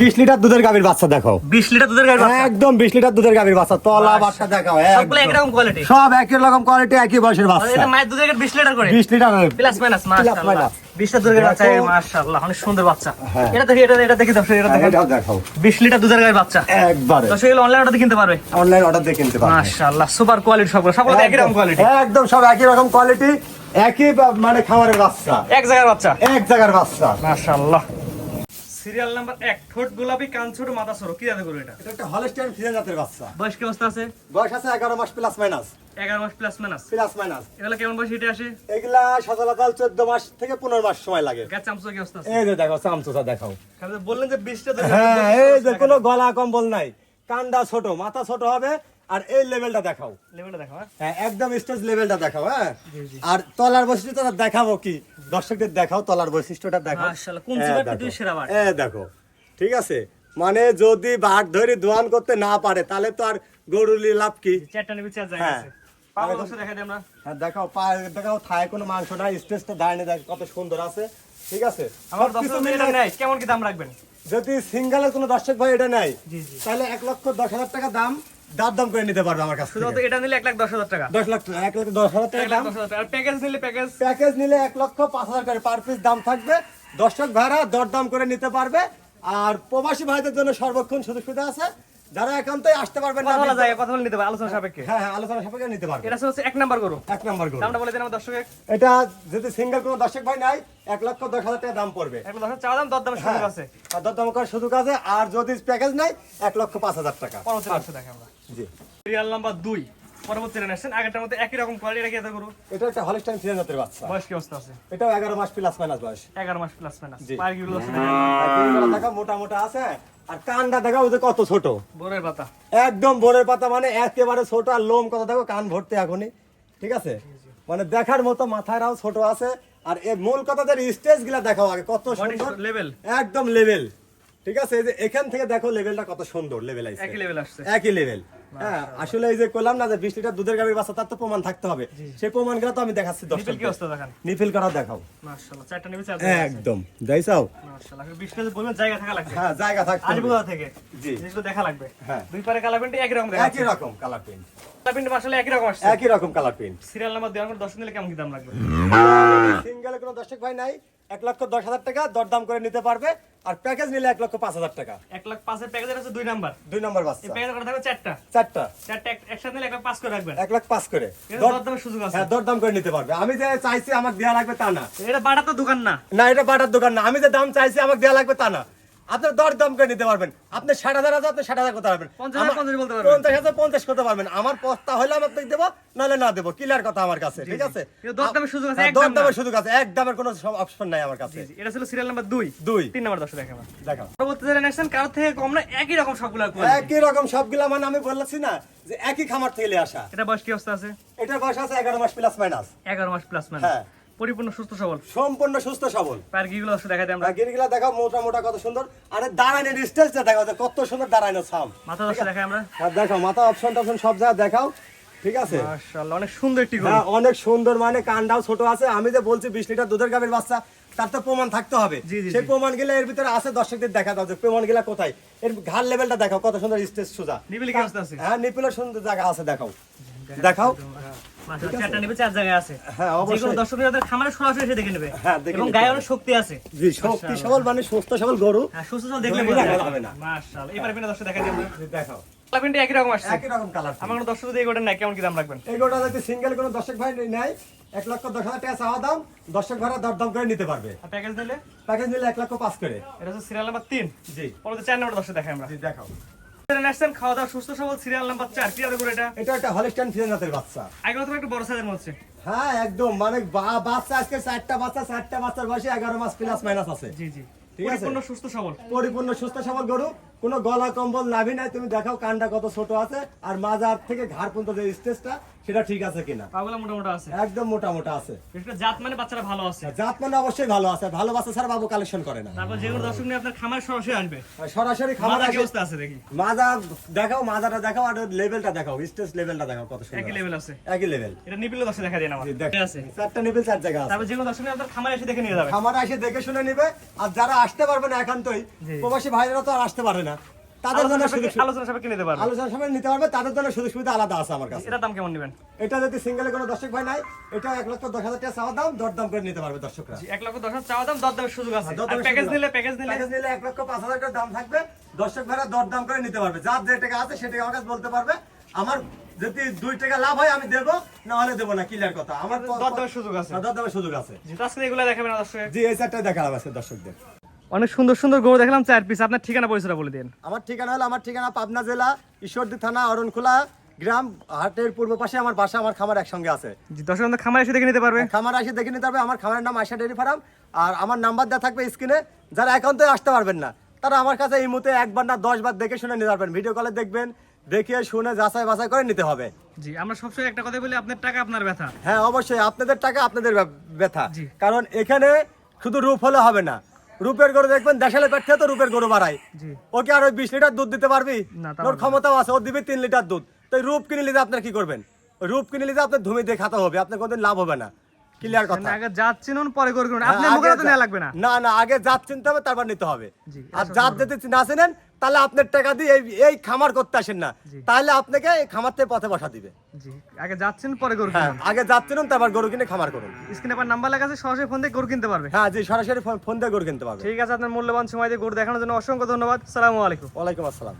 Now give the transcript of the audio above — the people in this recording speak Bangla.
বিশ লিটার দুধের গাভীর বাচ্চা দেখো বিশ লিটার দুধের গাড়ি একদম বিশ লিটার দুধের গাভীর বাচ্চা তলা বাচ্চা দেখাও সবগুলো। একরকম কোয়ালিটি সব একই রকম কোয়ালিটি একই বয়সের বাচ্চা। এটা মায়ের দুধের গাড়ি বিশ লিটার করে? বিশ লিটার প্লাস মাইনাস মাশাআল্লাহ। minus। বিশটা দুধের বাচ্চা মাশাআল্লাহ অনেক সুন্দর বাচ্চা। হ্যাঁ। এটা দেখি এটা এটা দেখি দর্শক এটা দেখেন এটাও দেখাও। বিশ লিটার দুধের গাড়ি বাচ্চা। একবারে। দর্শক এগুলো অনলাইন অর্ডার কিনতে পারবে? অনলাইন অর্ডার দিয়ে কিনতে পারবে। মাশাআল্লাহ সুপার কোয়ালিটি সবগুলো। সবগুলো একই রকম কোয়ালিটি একদম সব একই রকম কোয়ালিটি একই মানে খাবারের বাচ্চা। এক জায়গার বাচ্চা। এক জায়গার বাচ্চা। মাশাআল্লাহ। সিরিয়াল নাম্বার এক ঠোঁট গোলাপি কান ছোট মাথা সরো কি জাতে করো এটা? এটা একটা হলস্টাইন ফ্রিজেন জাতের বাচ্চা। বয়স কি অবস্থা আছে? বয়স আছে এগারো মাস প্লাস মাইনাস এগারো মাস প্লাস মাইনাস প্লাস মাইনাস এগুলো কেমন বয়স হিটে আসে? এগুলা সচলাচল চোদ্দ মাস থেকে পনেরো মাস সময় লাগে। গাছ চামচো কি অবস্থা আছে? এই যে দেখো দেখাও। বললেন যে বিশটা হ্যাঁ এই যে কোনো গলা কম্বল নাই। কান্ডা ছোট মাথা ছোট হবে আর এই লেভেলটা দেখাও। লেভেলটা দেখো হ্যাঁ? হ্যাঁ একদম স্টেজ লেভেলটা দেখাও হ্যাঁ? আর তলার বৈশিষ্ট্যটা দেখাবো কি? দর্শকদের দেখাও তলার বৈশিষ্ট্যটা দেখাও। মাশাআল্লাহ, কোন হ্যাঁ, দেখো। সেরা ঠিক আছে? মানে যদি বাট ধরে দোয়ান করতে না পারে তাহলে তো আর গরুলি লাভ কি? চারটা নিবি চার জায়গা হ্যাঁ। আছে। হ্যাঁ দেখাও পায়ে দেখাও থায় কোনো মাংস নাই স্টেজটা দাঁড়িয়ে দেখ কত সুন্দর আছে। ঠিক আছে? আমার দর্শক মিলে কেমন কি দাম রাখবেন? যদি সিঙ্গেলের কোনো দর্শক ভাই এটা জি। তাহলে এক লক্ষ দশ হাজার টাকা দাম। দাম দাম করে নিতে পারবে আমার কাছে শুধুমাত্র এটা নিলে এক লাখ দশ হাজার টাকা। দশ লাখ টাকা এক লক্ষ দশ হাজার টাকা লাখ দাম। দশ হাজার টাকা। আর প্যাকেজ নিলে প্যাকেজ। প্যাকেজ নিলে এক লক্ষ পাঁচ হাজার করে পার পিস দাম থাকবে। দর্শক ভাড়া দরদাম করে নিতে পারবে। আর প্রবাসী ভাইদের জন্য সর্বক্ষণ সুযোগ সুবিধা আছে। যারা একান্তই আসতে পারবেন না বলা যায় কথা বলে নিতে পারে আলোচনা সাপেক্ষে। হ্যাঁ হ্যাঁ আলোচনা সাপেক্ষে নিতে পারবে এটা হচ্ছে এক নাম্বার গরু। এক নাম্বার গরু। দামটা বলে দেন আমার দর্শক এটা যদি সিঙ্গেল কোনো দর্শক ভাই নাই এক লক্ষ দশ হাজার টাকা দাম পড়বে। এক লক্ষ চার দাম দর দাম সুযোগ আছে। আর দরদাম করার সুযোগ আছে আর যদি প্যাকেজ নাই এক লক্ষ পাঁচ হাজার টাকা। পরবর্তী টাকা আমরা। জি। সিরিয়াল নাম্বার দুই। পরবর্তী জেনারেশন আগেরটার মধ্যে একই রকম কোয়ালিটি এটা একটা হলিস্টাইন ফ্রিজেন জাতের বাচ্চা। বয়স কি অবস্থা আছে? এটাও এগারো মাস প্লাস মাইনাস বয়স। এগারো মাস প্লাস মাইনাস দেখা মোটা মোটা আছে আর কানটা দেখা যে কত ছোট। বোরের পাতা। একদম বোরের পাতা মানে একেবারে ছোট আর লোম কথা দেখো কান ভরতে এখনই। ঠিক আছে? মানে দেখার মতো মাথায়রাও ছোট আছে আর এর মূল কথা স্টেজগুলা দেখাও আগে কত সুন্দর। লেভেল একদম লেভেল ঠিক আছে? এই যে এখান থেকে দেখো লেভেলটা কত সুন্দর লেভেল আছে একই লেভেল আসছে। একই লেভেল হ্যাঁ আসলে এই যে করলাম না যে বিশ লিটার দুধের বাচ্চা তার তো প্রমাণ থাকতে হবে। সেই প্রমাণগুলো তো আমি দেখাচ্ছি কি অবস্থা দেখান? নিফিল করা দেখাও। মাশাআল্লাহ চারটা নিবি চার একদম মাশাআল্লাহ বলবেন জায়গা থাকা লাগবে। হ্যাঁ জায়গা থাকতে। থেকে। জি। জিনিসগুলো দেখা লাগবে। হ্যাঁ। দুই পারে কালার প্যান্ট একই রকম দেখা একই রকম কালার প্রিন্ট কালার মাশাআল্লাহ একই রকম আসছে। একই রকম কালার প্রিন্ট সিরিয়াল নাম্বার দেওয়ার পর দশ নিলে কেমন কি দাম লাগবে? সিঙ্গেলে কোনো দর্শক ভাই নাই? এক লক্ষ দশ হাজার টাকা দরদাম করে নিতে পারবে আর প্যাকেজ নিলে এক লক্ষ পাঁচ হাজার টাকা। এক লাখ পাঁচের প্যাকেজের আছে দুই নাম্বার। দুই নম্বর এই প্যাকেজ প্যাকেজের করা থাকবে চারটা। চারটা। চারটা একসাথে নিলে এক লাখ পাঁচ করে রাখবেন। এক লাখ পাঁচ করে। দরদাম সুযোগ আছে। হ্যাঁ দরদাম করে নিতে পারবে। আমি যে চাইছি আমাকে দেওয়া লাগবে তা না। এটা বাটার তো দোকান না। না এটা বাটার দোকান না। আমি যে দাম চাইছি আমাকে দেওয়া লাগবে তা না। আপনার দর দাম করে নিতে পারবেন। আপনি ষাট হাজার আছে আপনি ষাট হাজার করতে পারবেন। পঞ্চাশ হাজার পঞ্চাশ করতে পারবেন। আমার পস্তা হলে আমি আপনাকে দেবো নাহলে না দেবো। কিলার কথা আমার কাছে ঠিক আছে? দরদামের সুযোগ আছে, হ্যাঁ, এক দরদামের সুযোগ আছে এক দামের কোনো অপশন নাই আমার কাছে। এটা ছিল সিরিয়াল নাম্বার দুই। দুই। তিন নাম্বার দশ দেখে আমরা পরবর্তী জেনারেশন কারোর থেকে কম না একই রকম সবগুলো একই রকম সবগুলা মানে আমি বললাছি না যে একই খামার থেকে আসা। এটা বয়স কি অবস্থা আছে? এটার বয়স আছে এগারো মাস প্লাস মাইনাস এগারো মাস প্লাস মানে হ্যাঁ। পরিপূর্ণ সুস্থ সবল। সম্পূর্ণ সুস্থ সবল। পায়ের গিগুলো দর্শক দেখা দেয় আমরা। গিরিগুলা দেখাও মোটা মোটা কত সুন্দর। আরে দাঁড়ানোর স্টেজটা দেখাও যে কত সুন্দর দাঁড়ানো সাম মাথা দর্শক দেখাই আমরা। আর দেখাও মাথা অপশন টপশন সব জায়গায় দেখাও। ঠিক আছে? মাশাআল্লাহ অনেক সুন্দর একটি গরু। হ্যাঁ অনেক সুন্দর মানে কান্ডাও ছোট আছে। আমি যে বলছি বিশ লিটার দুধের গাভীর বাচ্চা তার তো প্রমাণ থাকতে হবে। সেই প্রমাণগুলা এর ভিতরে আছে দর্শকদের দেখা দাও যে প্রমাণগুলা কোথায়। এর ঘাড় লেভেলটা দেখাও কত সুন্দর স্টেজ সোজা। নিবিলি কি আছে? হ্যাঁ নিপিলের সুন্দর জায়গা আছে দেখাও। দেখাও। হ্যাঁ, হ্যাঁ, শক্তি সবল মানে সুস্থ সবল গরু। হ্যাঁ সুস্থ সবল দেখলে ধরে বোঝা রাখা যাবে। যাবে না। মাশাআল্লাহ। দর্শক দেখা যাবে দেখাও। কালার একই রকম আসছে। একই রকম কালার আমার দর্শক যদি এগোটা নাই কেমন কি দাম রাখবেন? এই যদি সিঙ্গেল কোনো দর্শক ভাই নেয় এক লক্ষ দশ হাজার টাকা চাওয়া দাম দর্শক ভাড়া দরদাম করে নিতে পারবে। প্যাকেজ দিলে প্যাকেজ নিলে এক লক্ষ পাঁচ করে। এটা হচ্ছে সিরিয়াল নাম্বার তিন। জি। পরবর্তী চার নম্বর দর্শক দেখাই আমরা। জি দেখাও। খাওয়া দাওয়া সুস্থ সবল সিরিয়াল নাম্বার চার। কি করে এটা? এটা একটা হলিস্টান ফিজেনাতের বাচ্চা। আগে তো একটু বড় সাইজের মধ্যে হ্যাঁ একদম। মানে বা- বাচ্চা আজকে বাচ্চা বাচ্চার বয়সে এগারো মাস প্লাস মাইনাস আছে। জি জি। ঠিক আছে। পরিপূর্ণ সুস্থ সবল। পরিপূর্ণ সুস্থ সবল গরু। কোনো গলা কম্বল নাভি নাই তুমি দেখাও কানটা কত ছোট আছে আর মাজার থেকে ঘাড় পর্যন্ত যে স্টেজটা সেটা ঠিক আছে কিনা। পাগুলা মোটা মোটা আছে। একদম মোটা মোটা আছে। এটা জাত মানে বাচ্চারা ভালো আছে। জাত মানে অবশ্যই ভালো আছে ভালো বাচ্চা ছাড়া বাবু কালেকশন করে না। তারপর যেগুলো দর্শক নিয়ে আপনার খামার সরাসরি আসবে। সরাসরি খাবার মাথা কি অবস্থা আছে দেখি। মাজা দেখাও মাজাটা দেখাও আর লেভেলটা দেখাও স্টেজ লেভেলটা দেখাও কত সুন্দর একই লেভেল আছে। একই লেভেল এটা নিপিলে দর্শক দেখা দেন আমার। দেখ আছে। চারটা নিবেল চার জায়গা আছে। তারপর যেগুলো দর্শক নিয়ে আপনার খামার এসে দেখে নিয়ে যাবে। খামার এসে দেখে শুনে নিবে আর যারা আসতে পারবে না একান্তই প্রবাসী ভাইরা তো আর আসতে পারে না। তাদের জন্য আলোচনা সাপেক্ষে- আলোচনা নিতে পারবে। নিতে পারবে তাদের জন্য সুযোগ সুবিধা আলাদা আছে আমার কাছে। এটার দাম কেমন নেবেন? এটা যদি সিঙ্গেলে কোনো দর্শক ভাই নাই এটা এক লক্ষ দশ হাজার টাকা চাওয়া দাম দর দাম করে নিতে পারবে দর্শকরা। এক লক্ষ দশ হাজার চাওয়া দাম সুযোগ আছে। আর প্যাকেজ নিলে প্যাকেজ নিলে প্যাকেজ নিলে এক লক্ষ পাঁচ হাজার টাকা দাম থাকবে। দর্শক ভাইরা করে নিতে পারবে। যার যে টাকা আছে সেটাকে আমার কাছে বলতে পারবে। আমার যদি দুই টাকা লাভ হয় আমি দেবো না হলে দেবো না ক্লিয়ার কথা। আমার দর দামের সুযোগ আছে। দর দামের সুযোগ আছে। জি আজকে এগুলো দেখাবেন দর্শক জি এই চারটাই দর্শকদের। অনেক সুন্দর সুন্দর গরু দেখলাম চার পিস আপনার ঠিকানা পরিচয়টা বলে দিন। আমার ঠিকানা হলো আমার ঠিকানা পাবনা জেলা ঈশ্বরদী থানা অরণখোলা গ্রাম হাটের পূর্ব পাশে আমার বাসা আমার খামার একসঙ্গে আছে। দর্শক খামার এসে দেখে নিতে পারবে। খামার এসে দেখে নিতে পারবে। আমার খামারের নাম আয়সা ডেয়ারি ফার্ম। আর আমার নাম্বার দেওয়া থাকবে স্ক্রিনে। যারা একান্তই আসতে পারবেন না তারা আমার কাছে এই মুহূর্তে একবার না দশ বার দেখে শুনে নিতে পারবেন। ভিডিও কলে দেখবেন দেখে শুনে যাচাই বাছাই করে নিতে হবে। জি আমরা সবসময় একটা কথা বলি আপনার টাকা আপনার ব্যথা। হ্যাঁ অবশ্যই। আপনাদের টাকা আপনাদের ব্যথা। কারণ এখানে শুধু রূপ হলে হবে না রূপের গরু দেখবেন দেশালে পেট তো রূপের গরু বাড়ায়। ওকে আর ওই বিশ লিটার দুধ দিতে পারবি? ওর ক্ষমতাও আছে ওর দিবি তিন লিটার দুধ। তো রূপ কিনে নিলে আপনার কি করবেন? রূপ কিনে নিলে আপনার ধুমি দিয়ে খাতে হবে আপনার কোনোদিন লাভ হবে না। ক্লিয়ার কথা। আগে পরে করুন হ্যাঁ, আপনি মুখে তো নেওয়া লাগবে না। না না আগে জাত চিনতে হবে তারপর নিতে হবে। আর জাত যদি না চেনেন তাহলে আপনার টাকা দিয়ে এই এই খামার করতে আসেন না। তাহলে আপনাকে এই খামার থেকে পথে বসা দিবে। আগে যাচ্ছেন পরে গরু হ্যাঁ আগে যাচ্ছেন তারপর গরু কিনে খামার করুন। স্ক্রিনে আপনার নাম্বার লেখা আছে সরাসরি ফোন দিয়ে গরু কিনতে পারবে। হ্যাঁ জি সরাসরি ফোন- ফোন দিয়ে গরু কিনতে পারবে। ঠিক আছে আপনার মূল্যবান সময় দিয়ে গরু দেখানোর জন্য অসংখ্য ধন্যবাদ। সালামু আলাইকুম। ওয়ালাইকুম আসসালাম।